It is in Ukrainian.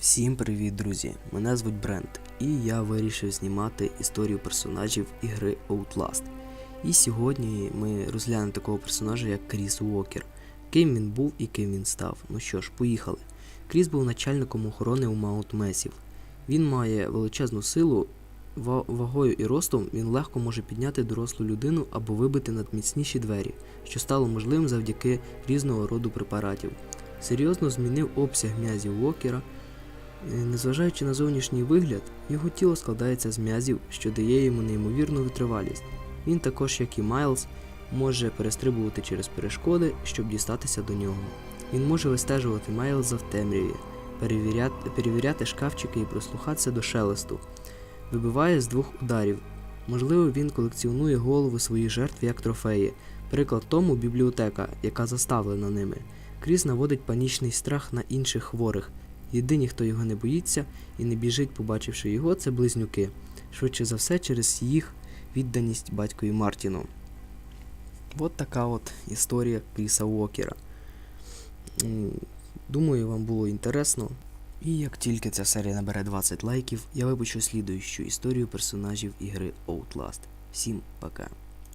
Всім привіт, друзі! Мене звуть Брент, і я вирішив знімати історію персонажів ігри Outlast. І сьогодні ми розглянемо такого персонажа, як Кріс Уокер. Ким він був і ким він став. Ну що ж, поїхали. Кріс був начальником охорони у Маунт Месів. Він має величезну силу, вагою і ростом він легко може підняти дорослу людину або вибити надміцніші двері, що стало можливим завдяки різного роду препаратів. Серйозно змінив обсяг м'язів Уокера. Е, Незважаючи на зовнішній вигляд, його тіло складається з м'язів, що дає йому неймовірну витривалість. Він також, як і Майлз, може перестрибувати через перешкоди, щоб дістатися до нього. Він може вистежувати Майлза в темряві, перевіряти, перевіряти шкафчики і прислухатися до шелесту. Вибиває з двох ударів. Можливо, він колекціонує голови своїх жертв як трофеї. Приклад тому бібліотека, яка заставлена ними. Кріс наводить панічний страх на інших хворих. Єдині, хто його не боїться і не біжить, побачивши його, це близнюки. Швидше за все, через їх відданість батькові Мартіну. От така от історія Кріса Уокера. Думаю, вам було інтересно. І як тільки ця серія набере 20 лайків, я випущу слідуючу історію персонажів ігри Outlast. Всім пока.